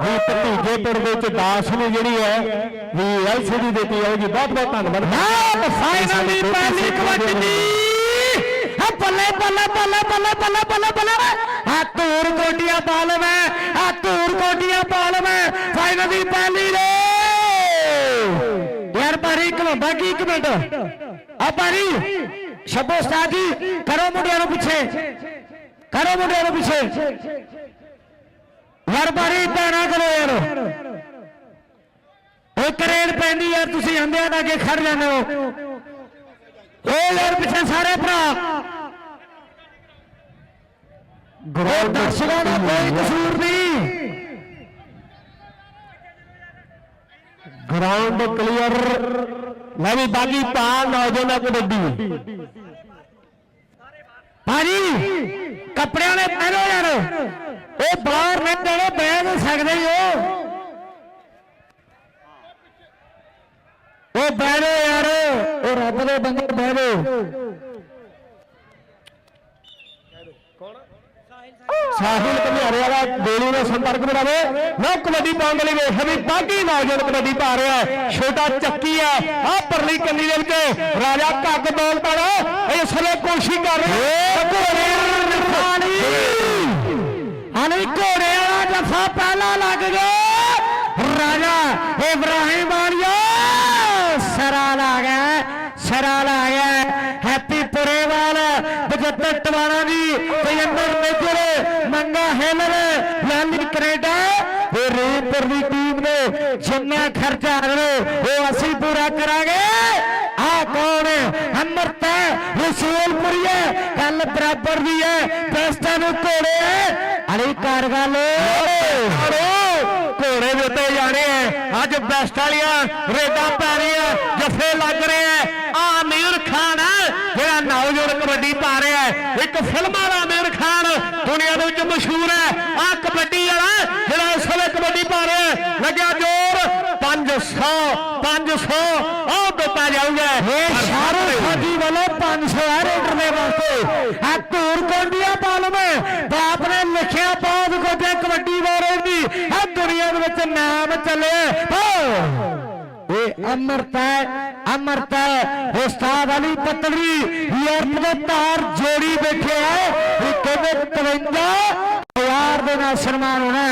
ਵੀ ਭਤੀਜੇ ਪਿੰਡ ਦੇ ਵਿੱਚ ਦਾਸ ਨੂੰ ਜਿਹੜੀ ਹੈ ਵੀ ਐਲਸੀਡੀ ਦਿੱਤੀ ਹੈ ਜੀ ਬਹੁਤ ਬਹੁਤ ਧੰਨਵਾਦ। ਨਾਲ ਫਾਈਨਲ ਦੀ ਪਹਿਲੀ ਕਬੱਡੀ। ਆ ਬੱਲੇ ਬੱਲੇ ਬੱਲੇ ਬੱਲੇ ਬੱਲੇ ਬੱਲੇ ਬੱਲੇ। ਆ ਧੂਰ ਕੋਟੀਆਂ ਬਾਲਮ ਹੈ ਆ ਧੂਰ ਕੋਟੀਆਂ ਹੈ ਫਾਈਨਲ ਦੀ ਪਹਿਲੀ ਰੇ। ਯਾਰ ਇੱਕ ਮਿੰਟ ਬਾਕੀ ਇੱਕ ਮਿੰਟ? ਆ ਬਾਰੀ ਸ਼ਬੋ ਉਸਤਾਦ ਜੀ ਕਰੋ ਮੁੰਡਿਆਂ ਨੂੰ ਪਿੱਛੇ। ਕਰੋ ਮੁੰਡਿਆਂ ਨੂੰ ਪਿੱਛੇ। ਯਾਰ ਬਾਰੀ ਇਦਾਂ ਨਾ ਕਰੋ ਯਾਰ? ਉਹ ਕਰੇਨ ਪੈਂਦੀ ਯਾਰ ਤੁਸੀਂ ਆਂਦਿਆਂ ਦਾ ਅੱਗੇ ਖੜ ਜਾਂਦੇ ਹੋ। ਉਹ ਯਾਰ ਪਿੱਛੇ ਸਾਰੇ ਭਰਾ। ਉਹ ਦਰਸ਼ਕਾਂ ਦਾ ਕੋਈ ਕਸੂਰ ਨਹੀਂ। ਗਰਾਊਂਡ ਕਲੀਅਰ ਲੈ ਵੀ ਬਾਗੀ ਪਾ ਨੌਜਵਾਨਾਂ ਕਬੱਡੀ। ਭਾਜੀ, ਕੱਪੜਿਆਂ ਨੇ ਪਹਿਨੋ ਯਾਰ। ਉਹ ਬਾਹਰ ਨਹੀਂ ਜਾਣੋ ਬਹਿ ਨਹੀਂ ਸਕਦੇ ਹੋ ਉਹ। ਬਹਿ ਜਾਓ ਯਾਰ, ਉਹ ਰੱਬ ਦੇ ਬੰਦੇ ਬਹਿ ਜਾਓ ਸਾਹਿਲ ਘਨਿਆਰੇ ਵਾਲਾ ਗੋਲੀ ਨਾਲ ਸੰਪਰਕ ਬਣਾਵੇ। ਨਾ ਕਬੱਡੀ ਪਾਉਣ ਦੇ ਵਾਲੀ ਵੇਖ ਵੀ ਬਾਗੀ ਨੌਜਵਾਨ ਕਬੱਡੀ ਪਾ ਰਿਹਾ ਹੈ। ਛੋਟਾ ਚੱਕੀ ਹੈ। ਆ ਪਰਲੀ ਕੰਨੀ ਦੇ ਵਿੱਚ ਰਾਜਾ ਕੱਗ ਬੋਲ ਪਾਣਾ ਇਸ ਵੇਲੇ ਕੋਸ਼ਿਸ਼ ਕਰ ਰਿਹਾ ਹਣੀ ਘੋੜੇ ਵਾਲਾ ਜੱਫਾ ਪਹਿਲਾ ਲੱਗ ਗਿਆ। ਰਾਜਾ ਇਬਰਾਹਿਮ ਵਾਲੀਆ ਸਰਾ ਲਾ ਗਿਆ ਸਰਾ ਲਾ ਗਿਆ ਹੈਪੀ ਪੁਰੇਵਾਲ 75 ਟਵਾਣਾ ਦੀ ਤੇਜਿੰਦਰ ਮੇਜਰ ਮੰਗਾ ਹੈਲਰ ਲਾਲੀ ਕੈਨੇਡਾ ਇਹ ਰੇਪਰ ਦੀ ਟੀਮ ਨੇ ਜਿੰਨਾ ਖਰਚਾ ਕਰੇ ਉਹ ਅਸੀਂ ਪੂਰਾ ਕਰਾਂਗੇ ਆ ਕੌਣ ਹੈ ਅਮਰਤ ਰਸੂਲਪੁਰੀ ਹੈ ਗੱਲ ਬਰਾਬਰ ਦੀ ਹੈ ਬੈਸਟਾਂ ਨੂੰ ਘੋੜੇ ਹੈ ਅਲੀ ਕਰ ਗੱਲ ਘੋੜੇ ਦੇ ਉੱਤੇ ਜਾਣੇ ਆ ਅੱਜ ਬੈਸਟ ਵਾਲੀਆਂ ਰੇਡਾਂ ਪੈ ਰਹੀਆਂ ਜੱਫੇ ਲੱਗ ਰਹੇ ਆ ਆ ਅਮੀਰ ਖਾਨ ਆ, ਜਿਹੜਾ ਨੌਜਵਾਨ ਕਬੱਡੀ ਪਾ ਰਿਹਾ ਹੈ। ਇੱਕ ਫਿਲਮਾਂ ਦਾ ਅਮੀਰ ਖਾਨ ਦੁਨੀਆ ਦੇ ਵਿੱਚ ਮਸ਼ਹੂਰ ਹੈ ਆ ਕਬੱਡੀ ਵਾਲਾ ਜਿਹੜਾ ਇਸ ਵੇਲੇ ਕਬੱਡੀ ਪਾ ਰਿਹਾ। ਲੱਗਿਆ ਜੋਰ 500 500 ਉਹ ਦਿੱਤਾ ਜਾਊਗਾ ਇਹ ਸ਼ਾਹਰੁਖ ਖਾਨ ਜੀ ਵੱਲੋਂ 500 ਹੈ ਰੇਡਰ ਦੇ ਵਾਸਤੇ ਆ ਧੂਰ ਕੋਂਡੀਆਂ ਪਾਲਮ ਬਾਪ ਨੇ ਲਿਖਿਆ ਬਹੁਤ ਕੁਝ ਹੈ ਕਬੱਡੀ ਬਾਰੇ ਵੀ ਆ ਦੁਨੀਆ ਦੇ ਵਿੱਚ ਨਾਮ ਚੱਲਿਆ ਹੋ ਇਹ ਅਮਰਤ ਹੈ ਉਸਤਾਦ ਅਲੀ ਪਤੜੀ ਯੂਰਪ ਦੇ ਤਾਰ ਜੋੜੀ ਬੈਠੇ ਹੈ ਇਹ ਕਹਿੰਦੇ 53 ਪਿਆਰ ਦੇ ਨਾਲ ਸਨਮਾਨ ਹੋਣਾ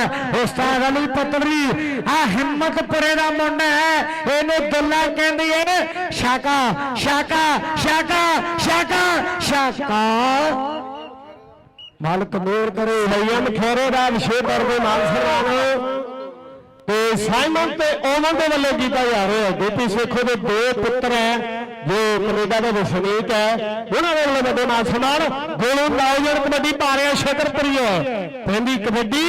ਉਸਤਾਦ ਅਲੀ ਪਤੜੀ ਆ ਹਿੰਮਤਪੁਰੇ ਦਾ ਮੁੰਡਾ ਹੈ, ਇਹਨੂੰ ਦੁੱਲਾ ਕਹਿੰਦੀ ਹੈ, ਸ਼ਾਕਾ ਸ਼ਾਕਾ ਸ਼ਾਕਾ ਸ਼ਾਕਾ ਸ਼ਾਕਾ। ਮਾਲਕ ਮੇਰ ਕਰੇ ਹਈਮ ਖੇਰੇ ਦਾ ਵਿਸ਼ੇ ਕਰਦੇ ਮਾਨ ਸਨਮਾਨ ਤੇ ਸਾਈਮਨ ਤੇ ਓਮਨ ਦੇ ਵੱਲੋਂ ਕੀਤਾ ਜਾ ਰਿਹਾ ਗੋਪੀ ਸੇਖੋ ਦੇ ਦੋ ਪੁੱਤਰ ਹੈ, ਜੋ ਕੈਨੇਡਾ ਦੇ ਵਸਨੀਕ ਹੈ। ਉਹਨਾਂ ਦੇ ਵੱਲੋਂ ਵੱਡੇ ਮਾਨ ਸਨਮਾਨ, ਗੋਲੂ ਨੌਜਵਾਨ ਕਬੱਡੀ ਪਾ ਰਿਹਾ ਹੈ ਪੈਂਦੀ ਕਬੱਡੀ,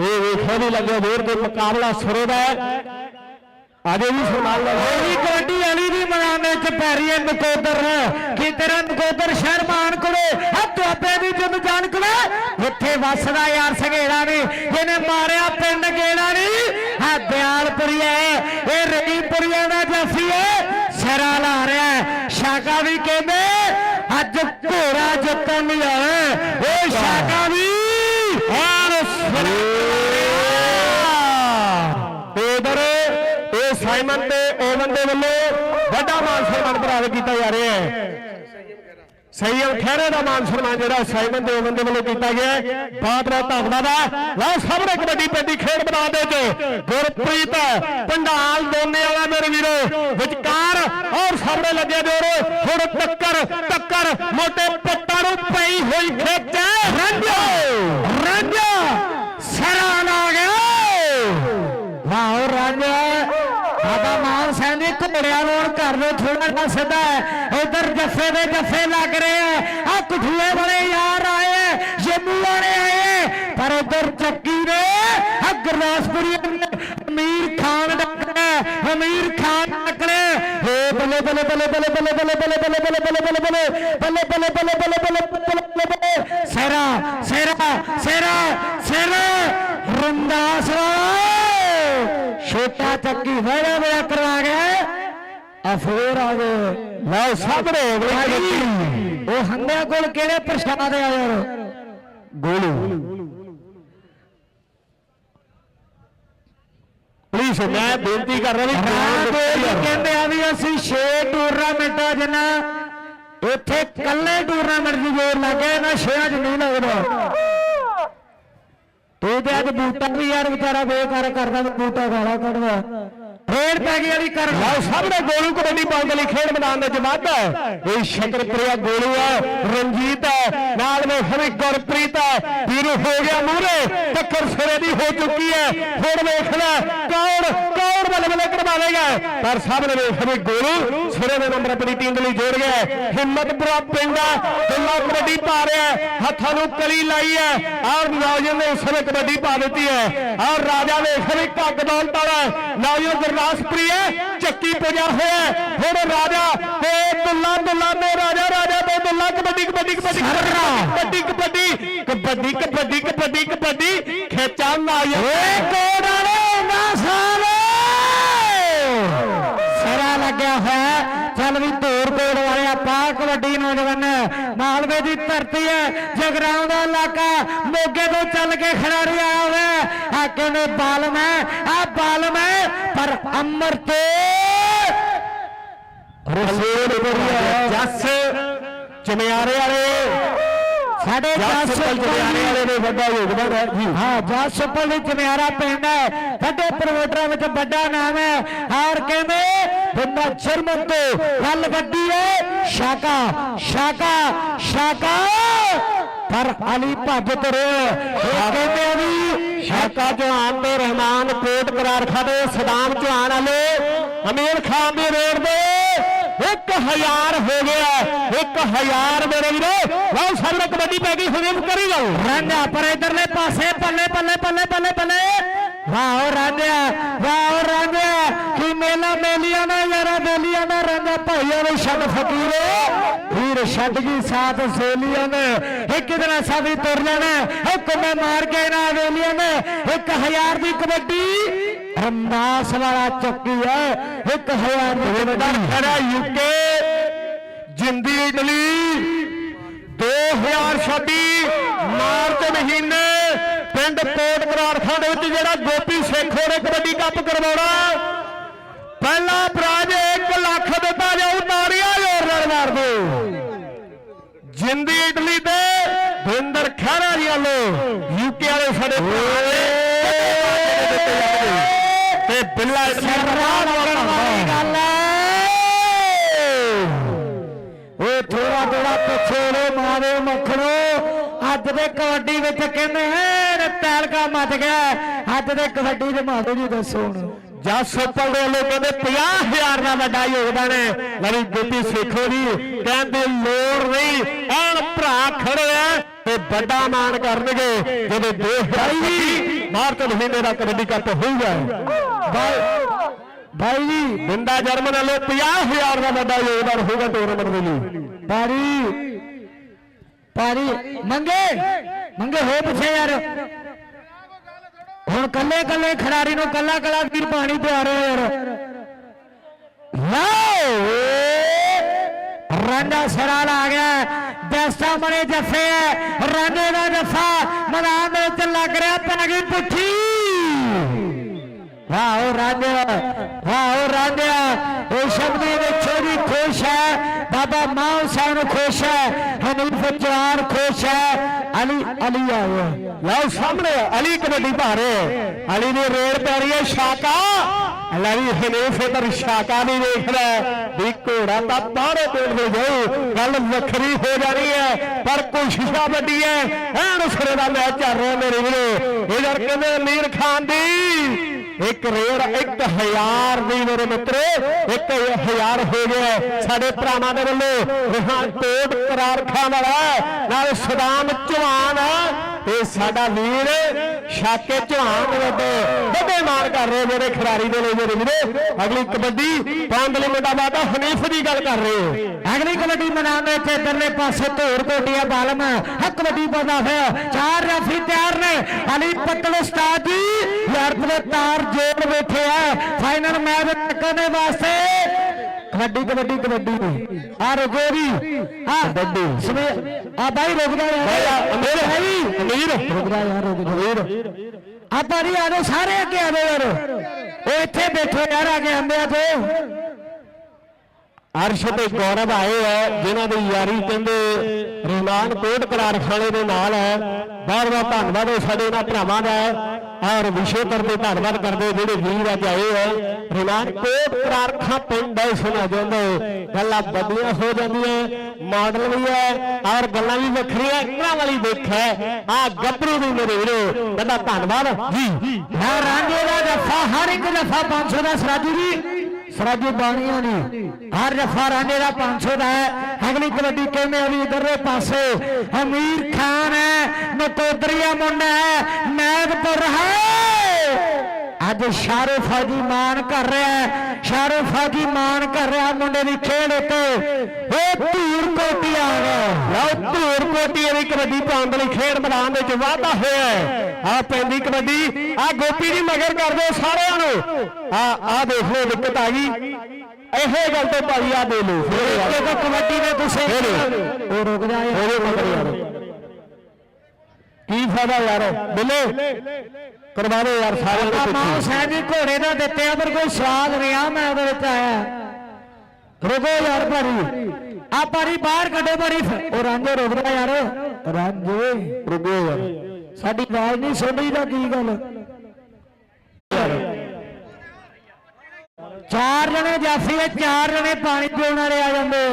ਇਹ ਵੇਖੋ ਵੀ ਲੱਗਿਆ ਜ਼ੋਰ ਕੋਈ ਮੁਕਾਬਲਾ ਸੁਰੇ ਦਾ ਹੈ। ਆਜੇ ਵੀ ਸਨਮਾਨ ਲਓ ਹੋਰੀ ਕਬੱਡੀ ਵਾਲੀ ਦੀ ਮੈਦਾਨ ਵਿੱਚ ਪੈਰੀ ਨਕੋਦਰ। ਕੀ ਨਕੋਦਰ ਸ਼ਹਿਰ ਮਾਨ ਕੋਲੇ ਆ ਦੁਆਬੇ ਦੀ ਜਿੰਦ ਜਾਨ ਕੋਲੇ ਇੱਥੇ ਵੱਸਦਾ ਯਾਰ ਸਗੇੜਾ ਨਹੀਂ ਜਿਹਨੇ ਮਾਰਿਆ ਪਿੰਡ ਗੇੜਾ ਨਹੀਂ ਆ ਦਿਆਲਪੁਰੀ ਹੈ, ਇਹ ਰਹੀਪੁਰੀਆਂ ਦਾ ਜਾਫੀ ਹੈ। ਸਿਰਾ ਲਾ ਰਿਹਾ ਹੈ। ਸ਼ਾਕਾ ਵੀ ਕਹਿੰਦੇ, ਅੱਜ ਘੋੜਾ ਜਿੱਤਣ ਨਹੀਂ ਆਇਆ ਇਹ ਸ਼ਾਕਾ ਵੀ ਔਰ ਤੇ ਇਧਰ ਇਹ ਸਾਈਮਨ ਤੇ ਓਵਨ ਦੇ ਵੱਲੋਂ ਵੱਡਾ ਮਾਨ ਸਨਮਾਨ ਪ੍ਰਾਪਤ ਕੀਤਾ ਜਾ ਰਿਹਾ ਹੈ। ਸਈਮ ਖਹਿਰੇ ਦਾ ਮਾਨ ਸਨਮਾਨ ਜਿਹੜਾ ਸਾਈਮਨ ਤੇ ਓਵਨ ਦੇ ਵੱਲੋਂ ਕੀਤਾ ਗਿਆ ਹੈ। ਬਹੁਤ ਬਹੁਤ ਧੰਨਵਾਦ ਹੈ। ਲਓ ਸਾਹਮਣੇ ਕਬੱਡੀ ਪੈਂਦੀ ਖੇਡ ਬਣਾ ਦੇ ਵਿੱਚ ਗੁਰਪ੍ਰੀਤ ਪੰਡਾਲ ਦੋਨੇ ਵਾਲਾ ਮੇਰੇ ਵੀਰੋ, ਵਿਚਕਾਰ ਔਰ ਸਾਹਮਣੇ ਲੱਗਿਆ ਜੋਰ। ਹੁਣ ਟੱਕਰ ਟੱਕਰ, ਮੋਟੇ ਪੱਟਾਂ ਨੂੰ ਪਈ ਹੋਈ ਖਿੱਚ। ਰੰਜਾ! ਘੋੜਿਆਂ ਨੂੰ ਹੁਣ ਘਰ ਨੂੰ ਥੋੜਾ ਜਿਹਾ ਸਿੱਧਾ ਹੈ ਇਧਰ ਜੱਫੇ ਦੇ ਜੱਫੇ ਲੱਗ ਰਹੇ ਆ ਆ ਕਠੂਏ ਵਾਲੇ ਯਾਰ ਆਏ ਆ, ਜੰਮੂ ਵਾਲੇ ਆਏ ਆ, ਪਰ ਉਧਰ ਚੱਕੀ ਨੇ ਆ ਗੁਰਦਾਸਪੁਰੀ ਨੇ ਅਮੀਰ ਖਾਨ ਡੱਕਣਾ ਅਮੀਰ ਖਾਨ ਡੱਕਣਾ ਹੋ ਬੱਲੇ ਬੱਲੇ ਬੱਲੇ ਬੱਲੇ ਬੱਲੇ ਬੱਲੇ ਬੱਲੇ ਬੱਲੇ ਬੱਲੇ ਬੱਲੇ ਬੱਲੇ ਬੱਲੇ ਬੱਲੇ ਬੱਲੇ ਬੱਲੇ ਬੱਲੇ ਬੱਲੇ ਬੱਲੇ ਬੱਲੇ ਸੇਰਾ ਸੇਰਾ ਸੇਰਾ ਸੇਰਾ ਰੰਦਾਸ ਛੋਟਾ ਚੱਕੀ ਵੇੜਾ ਵੇੜਾ ਕਰਵਾ ਗਿਆ ਅਫੋਰ ਆ ਗਏ। ਲਓ ਸਾਹਮਣੇ ਅਗਲੀ ਉਹ ਹੰਦਿਆਂ ਕੋਲ ਕਿਹੜੇ ਪ੍ਰਸ਼ਾਦ ਆ ਯਾਰ? ਗੋਲੂ। ਸੋ ਮੈਂ ਬੇਨਤੀ ਕਰ ਰਿਹਾ ਵੀ ਕਹਿੰਦੇ ਆ ਵੀ ਅਸੀਂ 6 ਟੂਰਨਾਮੈਂਟਾਂ ਜਨਾ। ਇੱਥੇ ਕੱਲੇ ਟੂਰਨਾਮੈਂਟ ਦੀ ਜੋਰ ਲੱਗੇ ਨਾ 6 ਚ ਨਹੀਂ ਲੱਗਦਾ। ਤੂੰ ਤੇ ਅੱਜ ਬੂਟਾ ਵੀ ਯਾਰ ਵਿਚਾਰਾ ਬੇਕਾਰ ਕਰਦਾ ਬੂਟਾ ਗਾਲਾਂ ਕੱਢਦਾ। ਫੇਰ ਪੈ ਗਈ ਵਾਲੀ ਕਰ ਲਓ ਸਾਹਮਣੇ ਗੋਲੂ ਕਬੱਡੀ ਪਾਉਣ ਦੇ ਲਈ ਖੇਡ ਮੈਦਾਨ ਦੇ ਜਮਾਤ ਹੈ। ਇਹ ਸ਼ਕਰਪ੍ਰਿਆ ਗੋਲੂ ਹੈ ਰਣਜੀਤ ਹੈ ਨਾਲ ਵਿੱਚ ਹਮੀ ਗੁਰਪ੍ਰੀਤ ਹੈ ਵੀਰੂ ਹੋ ਗਿਆ ਮੂਹਰੇ, ਟੱਕਰ ਸਿਰੇ ਦੀ ਹੋ ਚੁੱਕੀ ਹੈ। ਹੁਣ ਵੇਖ ਲੈ आएगा पर सबने वेख भी गुरु सिरे में नंबर अपनी टीम जोड़ गया हिम्मत पूरा पेंदा गला कबड्डी पा रहा है हाथों कली लाई है और नौजवान ने उस समय कबड्डी पा दी है और राजा वेख भी पग दौल पा रहा है। नौजवान गुरदासपुरी है चक्की पुजा हो। राजा दुला दुला राजा राजा दुला कबड्डी कबड्डी कबड्डी कबड्डी कबड्डी कबड्डी कबड्डी ਕਹਿੰਦੇ ਬਾਲਮ ਹੈ? ਆ ਬਾਲਮ ਹੈ। ਪਰ ਅਮਰ ਤੇ ਰਸੂਲ ਜੱਸ ਚਮਿਆਰੇ ਵਾਲੇ। ਸਾਡੇ ਜੱਸ ਜੱਸ ਚਮਿਆਰੇ ਵਾਲੇ ਨੇ ਵੱਡਾ ਯੋਗਦਾਨ ਹੈ। ਜੀ। ਹਾਂ ਜੱਸ ਸੁਪਰ ਵਿੱਚ ਚਮਿਆਰਾ ਪਿੰਡ ਹੈ। ਸਾਡੇ ਪ੍ਰਮੋਟਰਾਂ ਵਿੱਚ ਵੱਡਾ ਨਾਮ ਹੈ। ਔਰ ਕਹਿੰਦੇ ਬੰਦਾ ਚਰਮਨ ਤੋਂ ਗੱਲ ਵੱਡੀ ਹੈ। ਸ਼ਾਕਾ ਸ਼ਾਕਾ ਸ਼ਾਕਾ। ਪਰ ਅਲੀ ਭੱਜ ਤੁਰੇ। ਇਹ ਕਹਿੰਦੇ ਵੀ ਸ਼ਾਕਾ ਚੌਹਾਨ ਤੇ ਰਹਿਮਾਨ ਕੋਟ ਕਰਾਰਖਾ ਦੇ ਸਦਾਮ ਚੌਹਾਨ ਵਾਲੇ ਅਮੀਰ ਖਾਨ ਦੀ ਰੇਡ ਦੇ 1000 ਹੋ ਗਿਆ 1000 ਮੇਰੇ ਵੀਰੋ। ਲਓ ਸਾਹਮਣੇ ਕਬੱਡੀ ਪੈ ਗਈ ਹੁਣੇ ਕਰੀ ਜਾਓ। ਰਾਂਝਾ ਪਰ ਇਧਰਲੇ ਪਾਸੇ ਬੱਲੇ ਬੱਲੇ ਬੱਲੇ ਵਾਹ ਰਾਂਝਾ ਵਾਹ ਰਾਂਝਾ ਕੀ ਮੇਲਾ ਮੇਲੀਆਂ ਦਾ ਯਾਰਾ ਬੇਲੀਆਂ ਦਾ ਰਾਂਝਾ ਛੱਡ ਫਕੀਰੇ। ਵੀਰ ਛੱਡ ਗਈ ਸਾਥ ਸੇਲੀਆਂ ਨੇ। ਇੱਕ ਦਿਨ ਸਾਡੀ ਤੁਰ ਲੈਣਾ ਹੁਕਮ ਮਾਰ ਕੇ ਨਾ ਵੇਲੀਆਂ ਨੇ। 1000 ਦੀ ਕਬੱਡੀ। ਰੰਦਾਸ ਵਾਲਾ ਚੱਕੀ ਹੈ 1000 ਦੀ ਕਬੱਡੀ। ਖੜਾ ਯੂਕੇ। ਜਿੰਦੀ ਇਟਲੀ। 2026 ਮਾਰਚ ਮਹੀਨੇ ਪਿੰਡ ਕੋਟ ਕਰਾਰਖਾਂ ਦੇ ਵਿੱਚ ਜਿਹੜਾ ਗੋਪੀ ਸੇਖੋ ਨੇ ਕਬੱਡੀ ਕੱਪ ਕਰਵਾਉਣਾ। ਪਹਿਲਾ ਬਿੰਦਰ ਖਹਿਰਾ ਜੀ ਵੱਲੋਂ ਯੂਕੇ ਵਾਲੇ ਸਾਡੇ ਭਰਾ ਨੇ ਤੇ ਬਿੱਲਾ ਇਟਲੀ ਸਰਰਾ ਲੱਗਣ ਵਾਲੀ ਗੱਲ ਹੈ। ਓਏ ਥੋੜਾ ਥੋੜਾ ਪਿੱਛੇ ਲੋ ਮਾਰੇ ਮੱਖਣੋ। ਅੱਜ ਦੇ ਕਬੱਡੀ ਵਿੱਚ ਕਹਿੰਦੇ ਹੈ ਤੈਲਕਾ ਮੱਚ ਗਿਆ ਅੱਜ ਦੇ ਕਬੱਡੀ ਦੇ ਮਾਦੋ ਜੀ ਦੱਸੋ ਹੁਣ। ਜਸ ਸੋਪਲ ਦੇ ਵੱਲੋਂ ਕਹਿੰਦੇ 50000 ਦਾ ਵੱਡਾ ਯੋਗਦਾਨ ਹੈ। ਲੜੀ ਗੋਪੀ ਸੇਖੋ ਜੀ ਕਹਿੰਦੇ ਲੋੜ ਨਹੀਂ। ਐਨ ਭਰਾ ਖੜੇ ਆ। ਤੇ ਵੱਡਾ ਮਾਣ ਕਰਨਗੇ ਜਦੋਂ 2022 ਮਾਰਚ ਮਹੀਨੇ ਦਾ ਕਬੱਡੀ ਕੱਪ ਹੋਊਗਾ। ਬਾਈ ਜੀ ਬਿੰਦਾ ਜਰਮਨ ਵੱਲੋਂ 50000 ਦਾ ਵੱਡਾ ਯੋਗਦਾਨ ਹੋਊਗਾ ਟੂਰਨਾਮੈਂਟ ਦੇ ਲਈ। ਪਾਰੀ ਪਾਰੀ ਮੰਗੇ। ਮੰਗੇ ਹੋ ਪਿੱਛੇ ਯਾਰ। ਹੁਣ ਕੱਲੇ ਕੱਲੇ ਖਿਡਾਰੀ ਨੂੰ ਕੱਲਾ ਕੱਲਾ ਵੀਰ ਪਾਣੀ ਪਿਆ ਰਿਹਾ ਯਾਰ। ਲਓ! ਰਾਂਝਾ ਸਰਾਲ ਆ ਗਿਆ। ਦਸਤਾ ਬਣੇ ਜੱਫੇ ਹੈ ਰਾਂਝੇ ਦਾ ਜੱਫਾ ਮੈਦਾਨ ਦੇ ਵਿੱਚ ਲੱਗ ਰਿਹਾ ਪੈਗੀ ਪੁੱਠੀ। ਵਾਹ ਰਾਂਝਾ ਵਾਹ ਰਾਂਝਾ ਉਹ ਸ਼ਬਦ ਵਿੱਚ ਵੀ ਖੁਸ਼ ਹੈ ਬਾਬਾ ਮਾਨ ਸਾਹਿਬ ਖੁਸ਼ ਹੈ, ਹਨੀਫ ਚਾਰ ਖੁਸ਼ ਹੈ। ਅਲੀ ਅਲੀ ਆਇਆ ਲਓ ਸਾਹਮਣੇ, ਅਲੀ ਕਬੱਡੀ ਪਾ ਅਲੀ ਦੀ ਰੇਡ ਪੈ ਹੈ ਸ਼ਾਕਾ ਅਲੀ ਹਨੀਫ ਇਧਰ ਸ਼ਾਕਾ ਨਹੀਂ ਵੇਖ ਵੀ ਘੋੜਾ ਤਾਂ ਬਾਹਰੇ ਪੇਟ ਹੋ ਜਾਊ। ਗੱਲ ਵੱਖਰੀ ਹੋ ਜਾਣੀ ਹੈ, ਪਰ ਕੋਸ਼ਿਸ਼ਾਂ ਵੱਡੀ ਹੈ ਐਨ ਸਿਰੇ ਦਾ ਮੈਚ ਚੱਲ ਰਿਹਾ ਮੇਰੇ ਵੀਰੋ। ਇਧਰ ਕਹਿੰਦੇ ਅਮੀਰ ਖਾਨ ਦੀ ਇੱਕ ਰੇਡ 1000 ਦੀ ਮੇਰੇ ਮਿੱਤਰੋ 1000 ਹੋ ਗਿਆ ਸਾਡੇ ਭਰਾਵਾਂ ਦੇ ਵੱਲੋਂ ਰਿਹਾਨ ਕੋਟ ਕਰਾਰ ਖਾਨ ਵਾਲਾ ਨਾਲ ਸਦਾਮ ਚੌਹਾਨ ਤੇ ਸਾਡਾ ਵੀਰ ਸ਼ਾਕੇ ਚੌਹਾਨ ਵੱਡੇ ਵੱਡੇ ਮਾਰ ਕਰ ਰਹੇ ਮੇਰੇ ਖਿਡਾਰੀ ਦੇ ਲਈ, ਮੇਰੇ ਵੀਰੇ। ਅਗਲੀ ਕਬੱਡੀ ਪਾਉਣ ਦੇ ਲਈ ਮੁੰਡਾ ਬਾਤਾ ਹਨੀਫ ਦੀ ਗੱਲ ਕਰ ਰਹੇ ਹੋ। ਅਗਲੀ ਕਬੱਡੀ ਮੈਦਾਨ ਦੇ ਇੱਥੇ ਇਧਰਲੇ ਪਾਸੇ ਧੂਰ ਕੋਟੀਆ ਬਾਲਮ ਕਬੱਡੀ ਪਾਉਂਦਾ ਹੋਇਆ, ਚਾਰ ਰਫੀ ਤਿਆਰ ਨੇ। ਅਲੀ ਪਤਲ ਉਸਤਾਦ ਜੀ ਯਾਰ ਦੇ ਤਾਰ ਜੋੜ ਬੈਠੇ ਆ। ਫਾਈਨਲ ਮੈਚ ਟੱਕਰਨੇ ਵਾਸਤੇ ਕਬੱਡੀ ਕਬੱਡੀ ਕਬੱਡੀ। ਆ ਰੁਕੋ ਵੀ ਆ ਕਬੱਡੀ। ਆ ਬਾਈ ਰੁਕ ਜਾ ਯਾਰ ਅਮੀਰ। ਹੈ ਅਮੀਰ। ਰੁਕ ਜਾ ਯਾਰ ਰੁਕ ਜਾ ਅਮੀਰ। ਆ ਪਾਰੀ ਆ ਜਾਓ ਸਾਰੇ ਅੱਗੇ ਆ ਜਾਓ ਯਾਰ। ਉਹ ਇੱਥੇ ਬੈਠੋ ਯਾਰ ਆ ਕੇ ਅੰਬਿਆ ਤੋਂ ਅਰਸ਼ ਤੇ ਗੌਰਵ ਆਏ ਹੈ ਜਿਨ੍ਹਾਂ ਦੀ ਯਾਰੀ ਕਹਿੰਦੇ ਰੋਮਾਨ ਕੋਟ ਕਰਾਰਖਾਨੇ ਦੇ ਨਾਲ ਹੈ। ਬਹੁਤ ਬਹੁਤ ਧੰਨਵਾਦ ਸਾਡੇ ਇਹਨਾਂ ਭਰਾਵਾਂ ਦਾ। ਔਰ ਵਿਸ਼ੇ ਕਰਦੇ ਧੰਨਵਾਦ ਕਰਦੇ ਜਿਹੜੇ ਵੀਰ ਅੱਜ ਆਏ ਹੈ ਰੋਮਾਨ ਕੋਟ ਕਰਾਰਖਾ ਪਿੰਡ ਹੈ ਸੁਣਾ ਜਾਂਦਾ। ਗੱਲਾਂ ਬਦਲੀਆਂ ਹੋ ਜਾਂਦੀਆਂ। ਮਾਡਲ ਵੀ ਹੈ ਔਰ ਗੱਲਾਂ ਵੀ ਵੱਖਰੀਆਂ ਇਹਨਾਂ ਵਾਲੀ ਦੇਖ ਹੈ। ਆ ਗੱਭਰੂ ਵੀ ਮੇਰੇ ਵੀਰੋ ਕਹਿੰਦਾ ਧੰਨਵਾਦ। ਜੀ ਨਾ ਰਾਂਝੇ ਦਾ ਜੱਫਾ ਹਰ ਇੱਕ ਜੱਫਾ 500 ਦਾ ਸਰਾਜੂ ਜੀ। ਸਰਾਜੂ ਬਾਣੀਆਂ ਨਹੀਂ ਹਰ ਜੱਫਾ ਰਾਂਝੇ ਦਾ 500 ਦਾ ਹੈ। ਅਗਲੀ ਕਬੱਡੀ ਕਹਿੰਦੇ ਆ ਵੀ ਇਧਰਲੇ ਪਾਸੇ? ਅਮੀਰ ਖਾਨ ਹੈ, ਨਕੋਦਰੀਆ ਮੁੰਡਾ ਹੈ, ਮੈਦਪੁਰ ਹੈ। ਅੱਜ ਸ਼ਾਹਰੁਖ ਫਾਜੀ ਮਾਨ ਕਰ ਰਿਹਾ ਹੈ। ਸ਼ਾਹਰੁਖ ਫੌਜੀ ਮਾਨ ਕਰ ਰਿਹਾ ਮੁੰਡੇ ਦੀ ਖੇਡ ਉੱਤੇ। ਉਹ ਧੂਰ ਕੋਟੀ ਆ ਗਿਆ ਲਓ ਧੂਰ ਕੋਟੀ ਦੀ ਕਬੱਡੀ ਪਾਉਣ ਦੇ ਲਈ ਖੇਡ ਮੈਦਾਨ ਦੇ ਵਿੱਚ ਵਾਧਾ ਹੋਇਆ ਹੈ। ਆ ਪੈਂਦੀ ਕਬੱਡੀ ਆ ਗੋਪੀ ਦੀ ਮਗਰ ਕਰ ਦਿਓ ਸਾਰਿਆਂ ਨੂੰ। ਆ ਆ ਦੇਖ ਲਓ ਦਿੱਕਤ ਆ ਗਈ। ਇਹੋ ਗੱਲ ਤੋਂ ਭਾਈ ਆ ਦੇ ਲਓ। ਦੇਖੋ ਕਬੱਡੀ ਦੇ ਤੁਸੀਂ। ਉਹ ਰੁਕ ਜਾ ਕੀ ਫਾਇਦਾ ਯਾਰ? ਬਿੱਲੇ ਕਰਵਾ ਦਿਓ ਯਾਰ ਸਾਰਿਆਂ ਆ ਨੂੰ ਮਾਂ ਸਾਹਿਬ ਜੀ ਘੋੜੇ ਦਾ ਦਿੱਤੇ ਪਰ ਕੋਈ ਸਵਾਦ ਨਹੀਂ ਆ ਮੈਂ ਉਹਦੇ ਵਿੱਚ ਆਇਆ। ਰੁਕੋ ਯਾਰ ਭਾਰੀ ਆ ਭਾਰੀ ਬਾਹਰ ਕੱਢੋ ਭਾਰੀ ਉਹ ਰਾਂਝੇ ਰੁਕਦਾ ਯਾਰ। ਰਾਂਝੇ। ਰੁਕੋ ਯਾਰ। ਸਾਡੀ ਆਵਾਜ਼ ਨਹੀਂ ਸੁਣਦੀ ਦਾ ਕੀ ਗੱਲ? ਚਾਰ ਜਣੇ ਜਾਫੀ ਹੈ ਚਾਰ ਜਣੇ ਪਾਣੀ ਪੀਣ ਵਾਲੇ ਆ ਜਾਂਦੇ।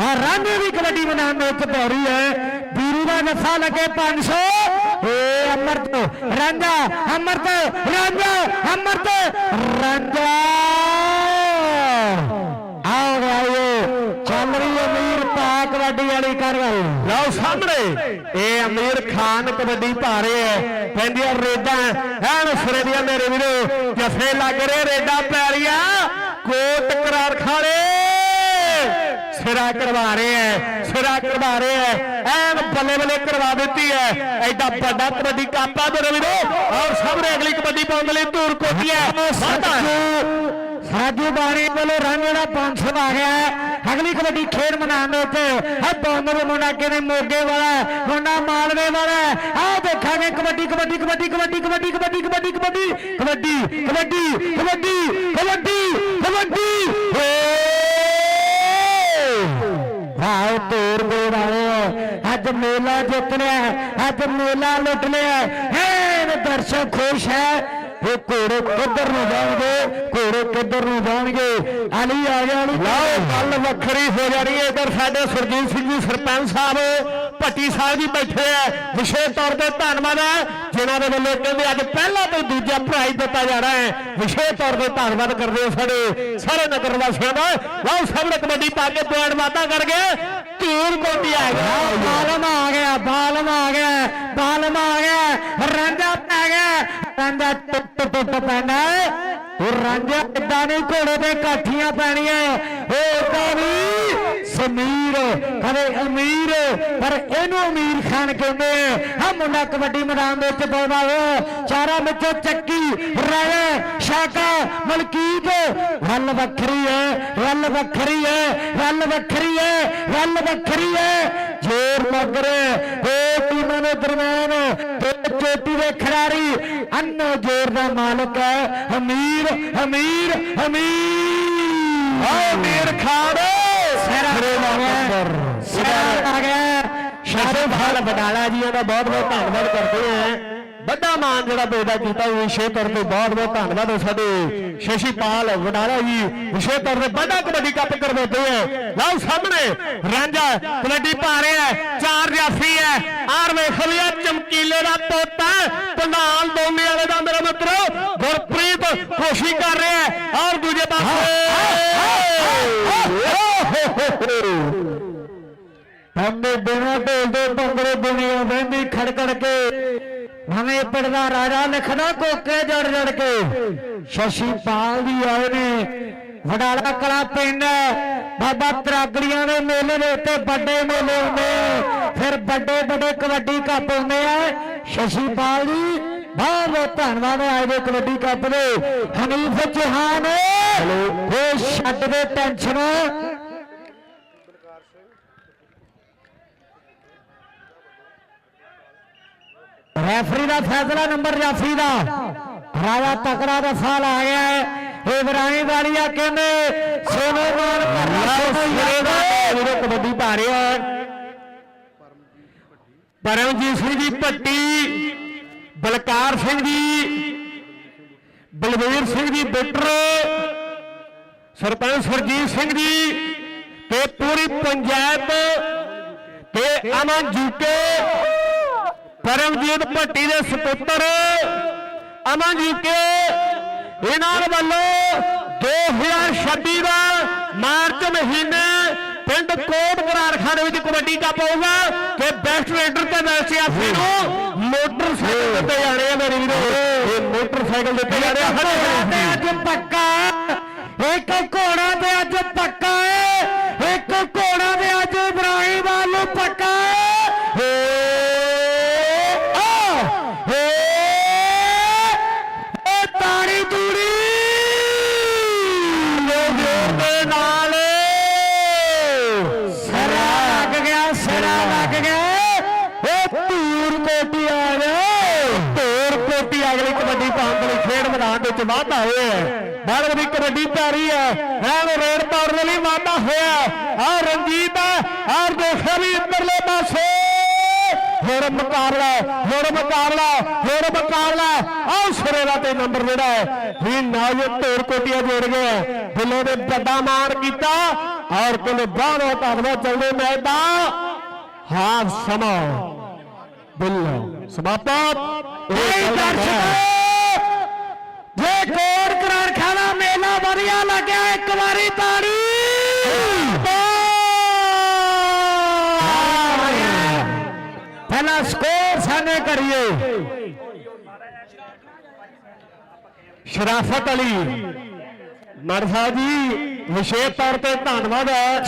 ਆ। ਰਾਂਝੇ ਦੀ ਕਬੱਡੀ ਮੈਦਾਨ ਦੇ ਵਿੱਚ ਪੌੜੀ ਹੈ। ਵੀਰੂ ਦਾ ਨਫਾ ਲੱਗੇ 500 ਏ ਅਮਰਤ, ਰਾਂਝਾ ਅਮਰਤ ਰਾਂਝਾ ਅਮਰਤ, ਰਾਂਝਾ। ਆਓ ਗਿਆ ਚੱਲ ਰਹੀ ਹੈ ਵੀਰ ਪਾ ਕਬੱਡੀ ਵਾਲੀ ਕਰ ਗੱਲ ਲਓ ਸਾਹਮਣੇ ਇਹ ਅਮੀਰ ਖਾਨ ਕਬੱਡੀ ਪਾ ਰਹੇ ਹੈ। ਕਹਿੰਦੀਆਂ ਰੇਡਾਂ ਐਨ ਸਿਰੇ ਦੀਆਂ ਮੇਰੇ ਵੀਰੋ, ਜਫੇ ਲੱਗ ਰਹੇ, ਰੇਡਾਂ ਪੈ ਰਹੀਆਂ। ਕੋਟ ਕਰਾਰ ਖਾਲੇ ਸਿਰਾ ਕਰਵਾ ਰਹੇ ਐ ਸਿਰਾ ਕਰਵਾ ਰਹੇ ਐ ਐਨ ਬੱਲੇ ਬੱਲੇ ਕਰਵਾ ਦਿੱਤੀ ਐ ਐਡਾ ਵੱਡਾ ਕਬੱਡੀ ਕਾਪਾ ਮੇਰੇ ਵੀਰੋ ਔਰ ਸਾਹਮਣੇ ਅਗਲੀ ਕਬੱਡੀ ਪਾਉਣ ਦੇ ਲਈ ਧੂਰ ਕੋਟੀ ਐ। ਸਾਜੂ ਬਾਣੀ ਵੱਲੋਂ ਜਿਹੜਾ 500 ਆ ਗਿਆ। ਅਗਲੀ ਕਬੱਡੀ ਖੇਡ ਮੈਦਾਨ ਦੇ ਉੱਤੇ ਹੈ ਦੋਨੋਂ ਦੇ ਮੁੰਡਾ ਕਿਨੇ ਮੋਗੇ ਵਾਲਾ ਮੁੰਡਾ ਮਾਲਵੇ ਵਾਲਾ ਆ ਦੇਖਾਂਗੇ ਕਬੱਡੀ ਕਬੱਡੀ ਕਬੱਡੀ ਕਬੱਡੀ ਕਬੱਡੀ ਕਬੱਡੀ ਕਬੱਡੀ ਕਬੱਡੀ ਕਬੱਡੀ ਕਬੱਡੀ ਕਬੱਡੀ ਕਬੱਡੀ ਕਬੱਡੀ ਵਾਹ ਤੋਰ ਦੇ ਵਾਲੇ ਅੱਜ ਮੇਲਾ ਜਿੱਤ ਲਿਆ ਅੱਜ ਮੇਲਾ ਲੁੱਟ ਲਿਆ ਹੈ ਦਰਸ਼ਕ ਖੁਸ਼ ਹੈ। ਇਹ ਘੋੜੇ ਕਿੱਧਰ ਨੂੰ ਜਾਣਗੇ? ਘੋੜੇ ਕਿੱਧਰ ਨੂੰ ਜਾਣਗੇ? ਅਲੀ ਆ ਗਿਆ ਅਲੀ ਲਓ। ਗੱਲ ਵੱਖਰੀ ਹੋ ਜਾਣੀ ਹੈ। ਇਧਰ ਸਾਡੇ ਸੁਰਜੀਤ ਸਿੰਘ ਜੀ ਸਰਪੰਚ ਸਾਹਿਬ। ਭੱਟੀ ਸਾਹਿਬ ਜੀ ਬੈਠੇ ਆ। ਵਿਸ਼ੇਸ਼ ਤੌਰ ਤੇ ਧੰਨਵਾਦ ਹੈ ਜਿਨ੍ਹਾਂ ਦੇ ਵੱਲੋਂ ਕਹਿੰਦੇ ਅੱਜ ਪਹਿਲਾ ਤੇ ਦੂਜਾ ਪ੍ਰਾਈਜ਼ ਦਿੱਤਾ ਜਾਣਾ ਹੈ। ਵਿਸ਼ੇਸ਼ ਤੌਰ ਤੇ ਧੰਨਵਾਦ ਕਰਦੇ ਹਾਂ ਸਾਡੇ ਸਾਰੇ ਨਗਰ ਵਾਸੀਆਂ ਦਾ। ਲਓ ਸਾਹਮਣੇ ਕਬੱਡੀ ਪਾ ਕੇ ਪੁਆਇੰਟ ਵਾਧਾ ਕਰ ਗਏ ਧੂਰ ਕੋਟੀ ਆ ਗਿਆ। ਬਾਲਮ ਆ ਗਿਆ, ਬਾਲਮ ਆ ਗਿਆ, ਬਾਲਮ ਆ ਗਿਆ। ਰਾਂਝਾ ਪੈ ਗਿਆ। ਰਾਂਝਾ ਟੁੱਟ ਟੁੱਟ ਪੈਣਾ ਉਹ ਰਾਂਝਾ ਇਦਾਂ ਨਹੀਂ ਘੋੜੇ ਤੇ ਕਾਠੀਆਂ ਪੈਣੀਆਂ। ਉਹ ਇਦਾਂ ਨਹੀਂ ਸਮੀਰ ਕਦੇ ਅਮੀਰ, ਪਰ ਇਹਨੂੰ ਅਮੀਰ ਖਾਨ ਕਹਿੰਦੇ ਆ ਮੁੰਡਾ ਕਬੱਡੀ ਮੈਦਾਨ ਦੇ ਵਿੱਚ ਪਾਉਂਦਾ ਵਾ ਚਾਰਾਂ ਵਿੱਚੋਂ ਚੱਕੀ ਰਾਇਆ ਸ਼ਾਕਾ, ਮਲਕੀਤ। ਗੱਲ ਵੱਖਰੀ ਹੈ ਗੱਲ ਵੱਖਰੀ ਹੈ ਗੱਲ ਵੱਖਰੀ ਹੈ ਗੱਲ ਵੱਖਰੀ ਹੈ ਜੋਰ ਲੱਗ ਰਿਹਾ ਦੋ ਟੀਮਾਂ ਦੇ ਦਰਮਿਆਨ ਤੇ ਚੋਟੀ ਦੇ ਖਿਡਾਰੀ ਅੰਨੋ ਜੋਰ ਦਾ ਮਾਲਕ ਹੈ। ਅਮੀਰ ਅਮੀਰ ਅਮੀਰ। ਆਓ ਮੀਰ ਖਾਨ। ਆ ਆ ਸ਼ਾਹਰੁਖ ਖਾਨ ਬਡਾਲਾ ਜੀ ਦਾ ਬਹੁਤ ਬਹੁਤ ਧੰਨਵਾਦ ਕਰਦੇ ਹਾਂ ਵੱਡਾ ਮਾਨ ਜਿਹੜਾ ਪੈਦਾ ਕੀਤਾ ਵਿਸ਼ੇ ਤੌਰ ਤੇ ਬਹੁਤ ਬਹੁਤ ਧੰਨਵਾਦ ਸਾਡੇ ਸ਼ਸ਼ੀਪਾਲ ਵਡਾਲਾ ਜੀ ਵਿਸ਼ੇ ਤੌਰ ਤੇ ਵੱਡਾ ਕਬੱਡੀ ਕੱਪ ਕਰਵਾਉਂਦੇ ਹੈ ਲਓ ਸਾਹਮਣੇ ਰਾਂਝਾ ਕਬੱਡੀ ਪਾ ਰਿਹਾ ਚਾਰ ਜਾਫੀ ਹੈ ਆਰ ਵੇਖ ਲਿਆ ਚਮਕੀਲੇ ਦਾ ਤੋਤਾ ਪੰਡਾਲ ਦੋਨੇ ਵਾਲੇ ਦਾ ਮੇਰਾ ਮਿੱਤਰੋ ਗੁਰਪ੍ਰੀਤ ਕੋਸ਼ਿਸ਼ ਕਰ ਰਿਹਾ ਔਰ ਦੂਜੇ ਪਾਸੇ ਹਮੇ ਬਿਨਾਂ ਢੋਲ ਦੇ ਭੰਗੜੇ ਦੁਨੀਆ ਵਹਿੰਦੀ ਖੜਕੜ ਕੇ। ਨਵੇਂ ਪੜਦਾ ਰਾਜਾ ਲਿਖਦਾ ਕੋਕੇ ਜੜ ਜੜ ਕੇ। ਸ਼ਸ਼ੀ ਪਾਲ ਦੀ ਆਏ ਨੇ। ਵਡਾਲਾ ਕਲਾ ਪਿੰਡ ਬਾਬਾ ਤਰਾਗੜੀਆਂ ਦੇ ਮੇਲੇ ਦੇ ਉੱਤੇ ਵੱਡੇ ਮੇਲੇ ਹੁੰਦੇ। ਫਿਰ ਵੱਡੇ ਵੱਡੇ ਕਬੱਡੀ ਕੱਪ ਹੁੰਦੇ ਆ। ਸ਼ਸ਼ੀ ਪਾਲ ਜੀ ਬਹੁਤ ਬਹੁਤ ਧੰਨਵਾਦ ਅੱਜ ਦੇ ਕਬੱਡੀ ਕੱਪ ਦੇ। ਹਨੀਫ ਚੌਹਾਨ ਉਹ ਛੱਡ ਦੇ ਟੈਨਸ਼ਨ ਰੈਫਰੀ ਦਾ ਫੈਸਲਾ ਨੰਬਰ ਜਾਫੀ ਦਾ। ਰਾਜਾ ਤਕੜਾ ਦਾ ਫਾਲ ਆ ਗਿਆ ਹੈ। ਇਬਰਾਹਿਮ ਵਾਲੀਆ ਕਹਿੰਦੇ ਸੋਨੋ ਦਾ ਵੀਰੋ ਕਬੱਡੀ ਪਾ ਰਿਹਾ ਹੈ। ਪਰਮਜੀਤ ਸਿੰਘ ਜੀ ਭੱਟੀ ਬਲਕਾਰ ਸਿੰਘ ਜੀ ਬਲਵੀਰ ਸਿੰਘ ਜੀ ਬਿੱਟਰ ਸਰਪੰਚ ਸਰਜੀਤ ਸਿੰਘ ਜੀ ਤੇ ਪੂਰੀ ਪੰਚਾਇਤ ਤੇ ਅਮਨ ਜੂਕੇ। ਪਰਮਜੀਤ ਭੱਟੀ ਦੇ ਸੁਪੁੱਤਰ ਅਮਨ ਜੂਕੇ ਇਹਨਾਂ ਵੱਲੋਂ 2026 ਦਾ ਮਾਰਚ ਮਹੀਨੇ ਪਿੰਡ ਕੋਟ ਬਰਾਰਖਾਨੇ ਵਿੱਚ ਕਬੱਡੀ ਕੱਪ ਹੋਊਗਾ ਕਿ ਬੈਸਟ ਰੇਡਰ ਤੇ ਬੈਸਟ ਆਫੀ ਨੂੰ ਮੋਟਰਸਾਈਕਲ ਦਿੱਤੇ ਜਾਣੇ ਆ ਮੇਰੇ ਵੀਰੋ। ਇਹ ਮੋਟਰਸਾਈਕਲ ਦਿੱਤੇ ਜਾਣੇ ਆ ਤੇ ਅੱਜ ਪੱਕਾ ਇੱਕ ਘੋੜਾ ਤੇ ਅੱਜ ਪੱਕਾ ਹੈ। ਇੱਕ ਘੋੜਾ ਤੇ ਅੱਜ ਖੇਡ ਵਾਧਾ ਹੋਇਆ ਹੈ। ਬਾਲਗ ਦੀ ਕਬੱਡੀ ਪਿਆਰੀ ਹੈ। ਐਨ ਰੇਡ ਪਾਉਣ ਲਈ ਵਾਧਾ ਹੋਇਆ ਆ ਰਣਜੀਤ ਆ ਦੇਖਿਆ ਵੀ ਇੱਧਰਲੇ ਪਾਸੇ। ਹੋਰ ਮੁਕਾਬਲਾ ਹੋਰ ਮੁਕਾਬਲਾ ਹੋਰ ਮੁਕਾਬਲਾ ਆਹ ਸਿਰੇ ਦਾ ਤੇ ਨੰਬਰ ਜਿਹੜਾ ਹੈ। ਵੀ ਨਾਜ ਧੂਰ ਕੋਟੀਆਂ ਜੋੜ ਗਿਆ ਦਿਲੋਂ ਦੇ ਵੱਡਾ ਮਾਰ ਕੀਤਾ। ਔਰ ਕਹਿੰਦੇ ਬਾਹਰੋਂ ਧੰਨਵਾਦ ਚੱਲਦੇ ਮੈਚ ਦਾ। ਹਾਫ ਸਮਾਂ। ਬਿੱਲੋ ਸਮਾਪਤ। ਇਹ ਦਰਸ਼ਕ ਕੋਟ ਕਰਾਰ ਖਾਨਾ ਮੇਲਾ ਵਧੀਆ ਲੱਗਿਆ, ਇੱਕ ਵਾਰੀ ਤਾੜੀ। ਪਹਿਲਾ ਸਕੋਰ ਸਾਨੇ ਕਰੀਏ। ਸ਼ਰਾਫਤ ਅਲੀ ਮਰ ਸਾਹਿਬ ਜੀ, ਵਿਸ਼ੇਸ਼ ਤੌਰ ਤੇ ਧੰਨਵਾਦ ਹੈ।